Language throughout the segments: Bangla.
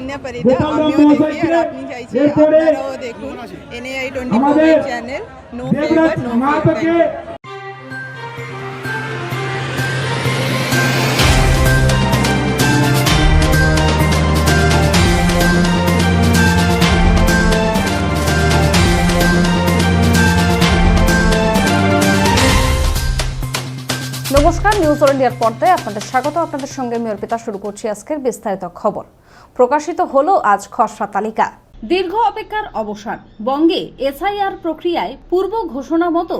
অনন্যা পরিদা আমিও দেখি আর আপনি চাইছি আপনারাও দেখুন। NAI twenty four channel no no নমস্কার নিউজ অল ইন্ডিয়ার পর্দায় আপনাদের স্বাগত। আপনাদের সঙ্গে আমি অর্পিতা শুরু করছি আজকের বিস্তারিত খবর। প্রকাশিত হলো আজ খসড়া তালিকা। দীর্ঘ অপেক্ষার অবসান, বঙ্গে এসআইআর প্রক্রিয়ায় পূর্ব ঘোষণা মতো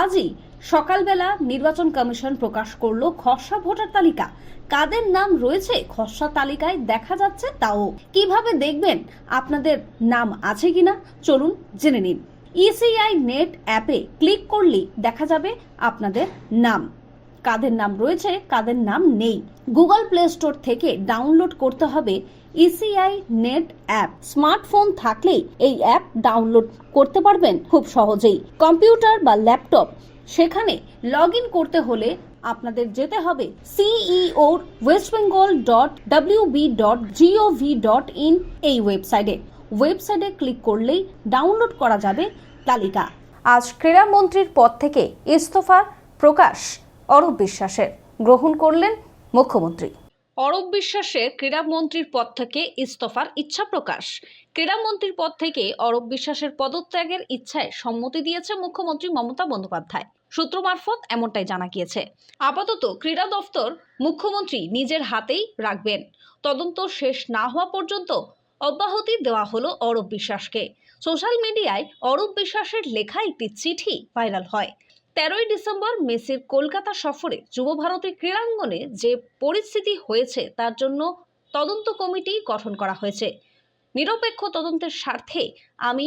আজই সকালবেলা নির্বাচন কমিশন প্রকাশ করল খসড়া ভোটার তালিকা। কাদের নাম রয়েছে খসড়া তালিকায় দেখা যাচ্ছে তাও। কীভাবে দেখবেন, আপনাদের নাম আছে কিনা, চলুন জেনে নিন। ইসিআই নেট অ্যাপে ক্লিক করলেই দেখা যাবে আপনাদের নাম। কাদের নাম রয়েছে, কাদের নাম নেই। গুগল প্লে স্টোর থেকে ডাউনলোড করতে হবে ইসিআই নেট অ্যাপ স্মার্টফোন থাকলেই এই অ্যাপ ডাউনলোড করতে পারবেন খুব সহজেই। কম্পিউটার বা ল্যাপটপ সেখানে লগ ইন করতে হলে আপনাদের যেতে হবে CEO West Bengal dot WB dot gov dot in এই ওয়েবসাইটে ওয়েবসাইটে ক্লিক করলেই ডাউনলোড করা যাবে তালিকা। আজ ক্রীড়ামন্ত্রীর পদ থেকে ইস্তফা প্রকাশ। অরূপ বিশ্বাসের। গ্রহণ করলেন মুখ্যমন্ত্রী। অরূপ বিশ্বাসের ক্রীড়ামন্ত্রীর পদ থেকে ইস্তফার ইচ্ছা প্রকাশ। ক্রীড়ামন্ত্রীর পদ থেকে অরূপ বিশ্বাসের পদত্যাগের ইচ্ছায় সম্মতি দিয়েছে মুখ্যমন্ত্রী মমতা বন্দ্যোপাধ্যায়। সূত্র মারফত এমনটাই জানা গিয়েছে। আপাতত ক্রীড়া দফতর মুখ্যমন্ত্রী নিজের হাতেই রাখবেন। তদন্ত শেষ না হওয়া পর্যন্ত অব্যাহতি দেওয়া হলো অরূপ বিশ্বাসকে। সোশ্যাল মিডিয়ায় অরূপ বিশ্বাসের লেখা একটি চিঠি ভাইরাল হয়। তেরোই ডিসেম্বর মেসির কলকাতা সফরে যুব ভারতী ক্রীড়াঙ্গনে যে পরিস্থিতি হয়েছে তার জন্য তদন্ত কমিটি গঠন করা হয়েছে। নিরপেক্ষ তদন্তের স্বার্থে আমি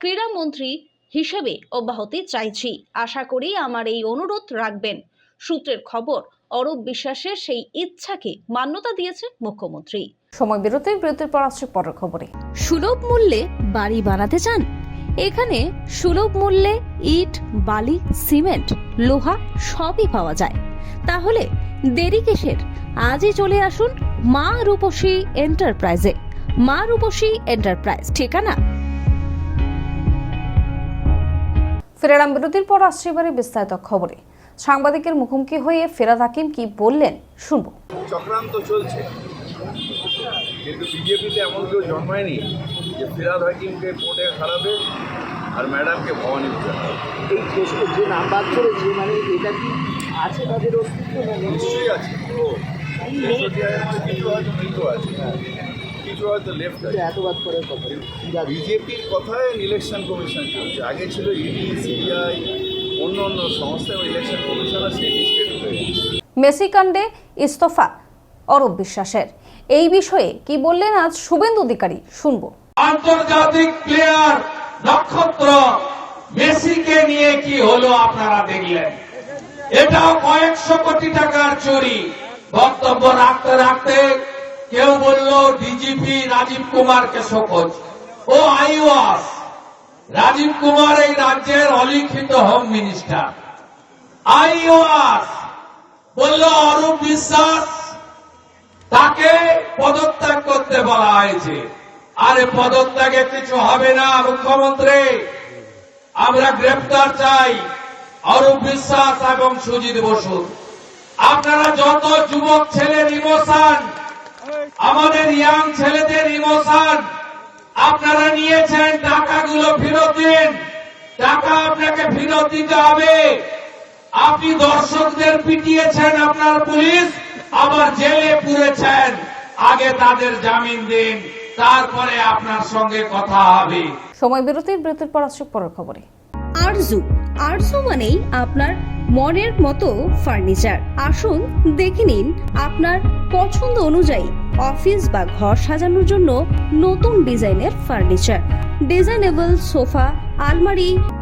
ক্রীড়ামন্ত্রী হিসেবে অব্যাহতি চাইছি। আশা করি আমার এই অনুরোধ রাখবেন। সূত্রের খবর অরূপ বিশ্বাসের সেই ইচ্ছাকে মান্যতা দিয়েছে মুখ্যমন্ত্রী। সময় বিরতির বিরতির পর আসছে পরের খবরে। সুলভ মূল্যে বাড়ি বানাতে চান? এখানে সুলভ মূল্যে ইট বালি সিমেন্ট লোহা সবই পাওয়া যায়। তাহলে দেরি কিসের? আজই চলে আসুন মা রূপসী এন্টারপ্রাইজে। মা রূপসী এন্টারপ্রাইজ ঠিকানা? ফেরারাম বিরতির পর আসছে এবারে বিস্তারিত খবরে। সাংবাদিকের মুখোমুখি হয়ে ফেরাদ হাকিম কি বললেন শুনব। চক্রান্ত চলছে। কিন্তু বিজেপিতে এমন কেউ জন্মায়নি যে ফিরাদ হাকিমকে ভোটে হারাবে আর ম্যাডামকে ভবানী পুজো এই যে যে নাম বাদ করেছে মানে এটা কি আছে তাদের অস্তিত্ব নিশ্চয়ই আছে। কিছু হয়তো মৃত আছে। কিছু হয়তো লেফট এটা আছে এত বাদ করার কথা বিজেপির কথায় ইলেকশন কমিশন চলছে। আগে ছিল ইডি সিবিআই অন্য অন্য সংস্থা ইলেকশন কমিশনার সেই লিস্টে ঢুকে গেছে। মেসি কাণ্ডে ইস্তফা অরূপ বিশ্বাসের। এই বিষয়ে কি বললেন আজ শুভেন্দু অধিকারী? শুনব। আন্তর্জাতিক প্লেয়ার নক্ষত্র মেসিকে নিয়ে কি হলো আপনারা দেখলেন? এটাও কয়েকশো কোটি টাকার চুরি। বক্তব্য রাখতে রাখতে কেউ বলল ডিজিপি রাজীব কুমারকে শোকজ। ও আইওয়াস, রাজীব কুমার এই রাজ্যের অলিখিত হোম মিনিস্টার। আইওয়াস বলল অরূপ বিশ্বাস তাকে পদত্যাগ করতে বলা হয়েছে। আরে পদত্যাগে কিছু হবে না, মুখ্যমন্ত্রী। আমরা গ্রেপ্তার চাই অরূপ বিশ্বাস এবং সুজিত বসু। আপনারা যত যুবক ছেলের ইমোশন আমাদের ইয়াং ছেলেদের ইমোশন আপনারা নিয়েছেন টাকাগুলো ফেরত দিন। টাকা আপনাকে ফেরত দিতে হবে। আপনি দর্শকদের পিটিয়েছেন আপনার পুলিশ, আবার জেলে পুরেছেন। আগে তাদের জামিন দিন তারপরে আপনার সঙ্গে কথা হবে। সময় বিরতির বিরতির পর আসছে পরের খবরে। আরজু আরজু মানেই আপনার মনের মতো ফার্নিচার। আসুন দেখে নিন আপনার পছন্দ অনুযায়ী অফিস বা ঘর সাজানোর জন্য নতুন ডিজাইনের ফার্নিচার। ডিজাইনেবল সোফা আলমারি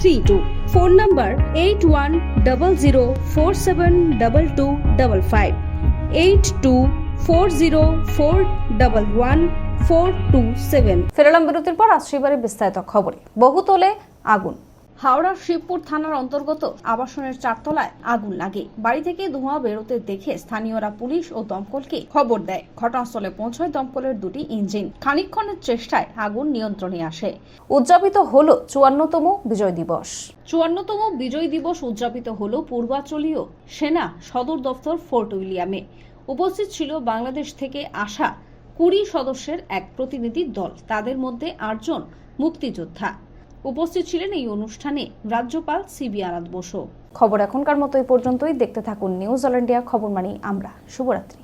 three two phone number eight one double zero four seven double two double five eight two four zero four double one four two seven ফেরালাম বিরতির পর আসছে এবারে বিস্তারিত খবরে। বহুতলে আগুন। হাওড়ার শিবপুর থানার অন্তর্গত আবাসনের চারতলায় আগুন লাগে। বাড়ি থেকে ধোঁয়া বেরোতে দেখে স্থানীয়রা পুলিশ ও দমকলকে খবর দেয়। ঘটনাস্থলে পৌঁছয় দমকলের দুটি ইঞ্জিন। খানিকক্ষণের চেষ্টায় আগুন নিয়ন্ত্রণে আসে। উদযাপিত হল চুয়ান্নতম বিজয় দিবস। চুয়ান্নতম বিজয় দিবস উদযাপিত হল পূর্বাঞ্চলীয় সেনা সদর দফতর ফোর্ট উইলিয়ামে। উপস্থিত ছিল বাংলাদেশ থেকে আসা কুড়ি সদস্যের এক প্রতিনিধি দল। তাদের মধ্যে আটজন মুক্তিযোদ্ধা। উপস্থিত ছিলেন এই অনুষ্ঠানে রাজ্যপাল সিবি আনাদ বসু। খবর এখনকার মতো এই পর্যন্তই। দেখতে থাকুন নিউজ অল ইন্ডিয়া খবর মানি আমরা। শুভরাত্রি।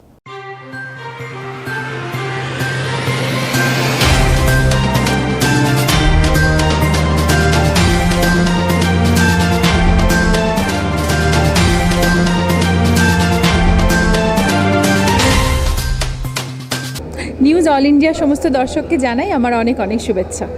নিউজ অল ইন্ডিয়া সমস্ত দর্শককে জানাই আমার অনেক অনেক শুভেচ্ছা।